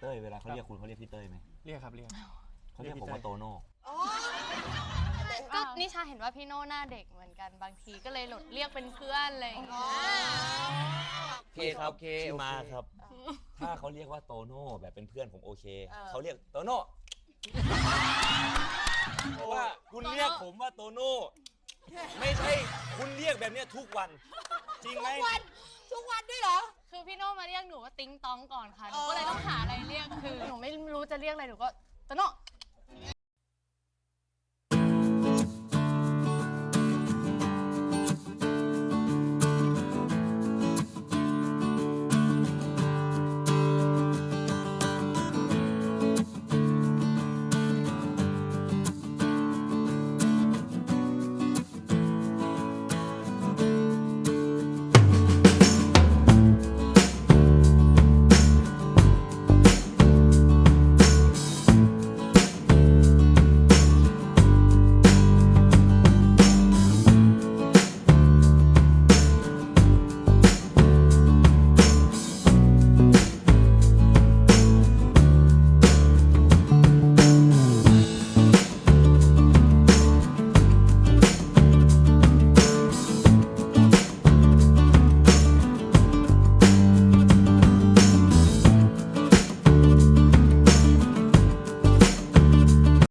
เต้ยเวลาเขาเรียกคุณเขาเรียกพี่เต้ยไหมเรียกครับเรียก เขาเรียกผมว่าโตโน่ก็นิชาเห็นว่าพี่โน่หน้าเด็กเหมือนกันบางทีก็เลยหลดเรียกเป็นเพื่อนอะไรเลยโอเคครับโอเคมาครับ ถ้าเขาเรียกว่าโตโน่แบบเป็นเพื่อนผมโอเค เขาเรียกโตโน่เพราะว่าคุณเรียกผมว่าโตโน่ไม่ใช่คุณเรียกแบบนี้ทุกวัน จริงไหม วันทุกวันด้วยเหรอ คือพี่โน่มาเรียกหนูว่าติ๊งตองก่อนค่ะ หนูก็เลยต้องหาอะไรเรียก คือหนูไม่รู้จะเรียกอะไร หนูก็โตโน่